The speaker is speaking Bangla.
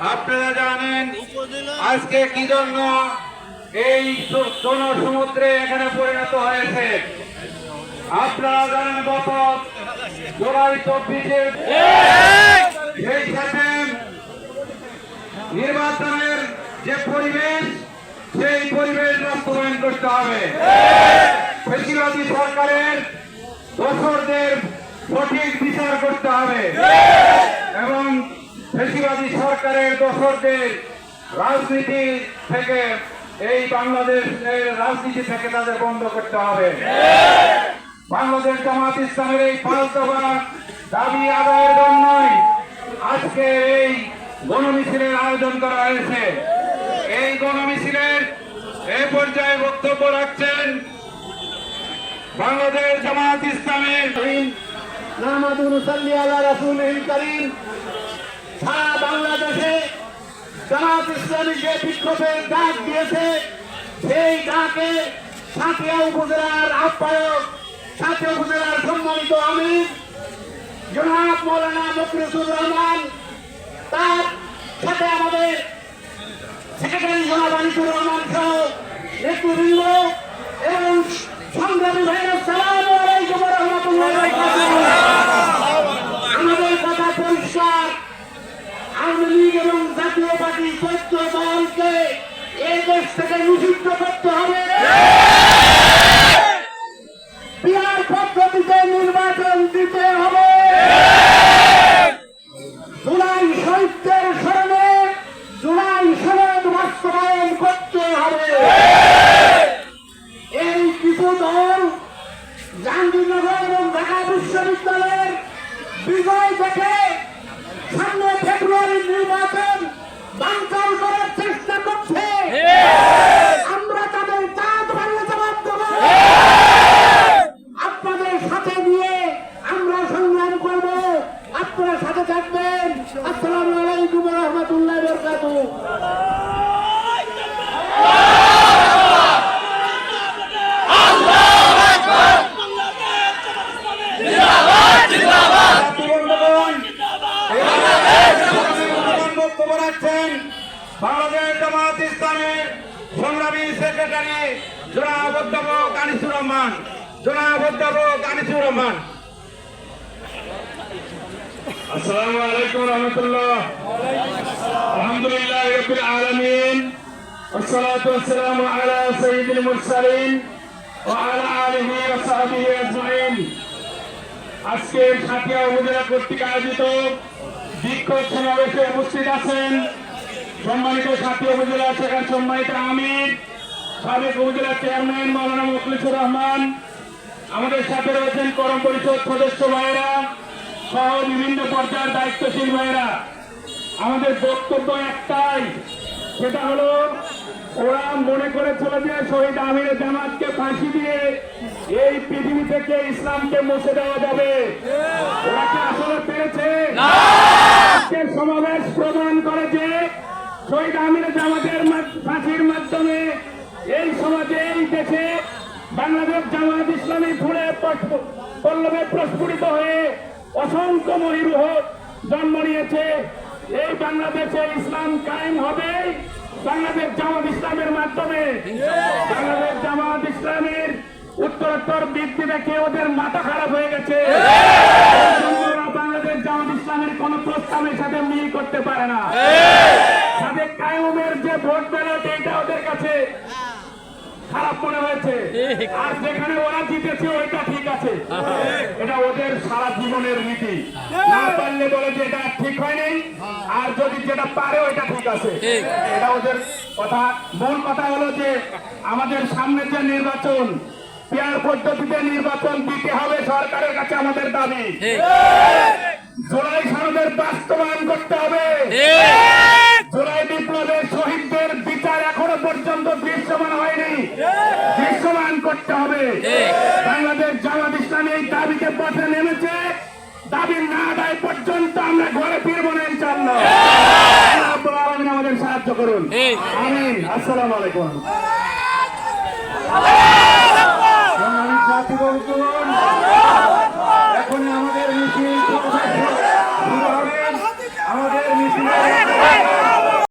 আপনারা জানেন আজকে কি জন্য এই সোন সমুদ্রে এখানে পরিণত হয়েছে? আপনারা জানেন গত জুলাই চব্বিশে সেই সাথে নির্বাচনের যে পরিবেশ সেই পরিবেশ বাস্তবায়ন করতে হবে। বেশিরভাগী সরকারের দোষরদের সঠিক বিচার করতে হবে। এবং বেশিরভাগী সরকারের দোষরদের রাজনীতি থেকে, এই বাংলাদেশের রাজনীতি থেকে তাদের বন্ধ করতে হবে। বাংলাদেশ জামাত ইসলামের এই পাঁচ দাবি আদায়ের জন্যই আজকে এই গণমিছিলের আয়োজন করা হয়েছে। এই গণমিছিলের এই পর্যায়ে বক্তব্য রাখছেন বাংলাদেশ জামাত ইসলামের। কারীম সারা বাংলাদেশে জামাত ইসলামী যে বিক্ষোভের ডাক দিয়েছে, সেই ডাকে সাথিয়া উপজেলার আহ্বায়ক সাথিয়া উপজেলার সম্মানিত আমির, জনাব মৌলানা মকরুসুর রহমান, তার সাথে আমাদের সেক্রেটারি জনাব আনিসুর রহমান সহ নেতৃবৃন্দ এবং সংগ্রামী ভাইয়ের সালাম আলাইকুম রহমতুল্লাহ আমাদের কথা পরিষ্কার আওয়ামী লীগ এবং জাতীয় পার্টি চৈত্র দলকে এই দেশ থেকে নিষিদ্ধ করতে হবে। বিহার পদ্ধতিতে নির্বাচন দিতে হবে। জুলাই সাহিত্যের স্মরণে জুলাই সনদ বাস্তবায়ন করতে হবে। এই কিছু দল জাহাঙ্গীরনগর এবং ঢাকা বিশ্ববিদ্যালয়ের বিজয় দেখে সামনে ফেব্রুয়ারির নির্বাচন বাঞ্চাল করার চেষ্টা করছে আমরা তাদের চাঁদ ভাঙলে জবাব দেব আপনাদের সাথে নিয়ে আমরা সংগ্রাম করব আপনারা সাথে থাকবেন আসসালামু আলাইকুম রহমতুল্লাহ বরকাতুহ বন্ধুগণ, এবার বক্তব্য রাখছেন বাংলাদেশ জামাত ইসলামের সংগ্রামী সেক্রেটারি জনাব অধ্যাপক আনিসুর রহমান জনাব অধ্যাপক আনিসুর রহমান আসসালামু আলাইকুম রহমতুল্লাহ আলহামদুলিল্লাহ রবিল আলমিন والصلاة والسلام على سيد المرسلين وعلى آله وصحبه أجمعين আজকের সাথিয়া উপজেলা কর্তৃক আয়োজিত বিক্ষোভ সমাবেশে উপস্থিত আছেন সম্মানিত সাথিয়া উপজেলা সেখানে সম্মানিত আমির সাবেক উপজেলা চেয়ারম্যান মৌলানা মুখলিসুর রহমান আমাদের সাথে রয়েছেন করম পরিষদ সদস্য ভাইয়েরা সহ বিভিন্ন পর্যায়ের দায়িত্বশীল ভাইয়েরা। আমাদের বক্তব্য একটাই সেটা হলো ওরা মনে করেছিল যে শহীদ আমিরের জামাতকে ফাঁসি দিয়ে এই পৃথিবী থেকে ইসলামকে মুছে দেওয়া যাবে। ওরা কি আসলে পেরেছে? সমাবেশ প্রমাণ করে যে শহীদ আমির জামাতের ফাঁসির মাধ্যমে এই সমাজে, এই দেশে বাংলাদেশ জামাত ইসলামী ফুলে পল্লবে প্রস্ফুটিত হয়ে অসংখ্য মহিরুহ জন্ম নিয়েছে। এই বাংলাদেশে ইসলাম কায়েম হবে। বাংলাদেশ জামাত ইসলামের মাধ্যমে। বাংলাদেশ জামাত ইসলামের উত্তরোত্তর বৃদ্ধি দেখে ওদের মাথা খারাপ হয়ে গেছে এই জন্য ওরা বাংলাদেশ জামাত ইসলামের কোন প্রস্তাবের সাথে মিল করতে পারে না। সাদেক কায়ুমের যে ভোট ব্যালট এটা ওদের কাছে খারাপ মনে হয়েছে। আর যেখানে ওরা জিতেছে ওইটা ঠিক আছে। এটা ওদের সারা জীবনের নীতি। না পারলে বলে যে এটা ঠিক হয়নি আর যদি যেটা পারে ওইটা ঠিক আছে। এটা ওদের কথা। মূল কথা হলো যে আমাদের সামনে যে নির্বাচন পেয়ার পদ্ধতিতে নির্বাচন দিতে হবে সরকারের কাছে আমাদের দাবি। জুলাই সনদের বাস্তবায়ন করতে হবে। জুলাই বিপ্লবের শহীদদের বিচার এখনও পর্যন্ত দৃশ্যমান হয়নি। দৃশ্যমান করতে হবে। বাংলাদেশ জামাত ইসলামী এই দাবিকে পথে নেমেছে। দাবি না আদায় পর্যন্ত আমরা ঘরে ফিরবো না ইনশাল্লাহ আমাদের সাহায্য করুন। আমিন। আসসালামু আলাইকুম।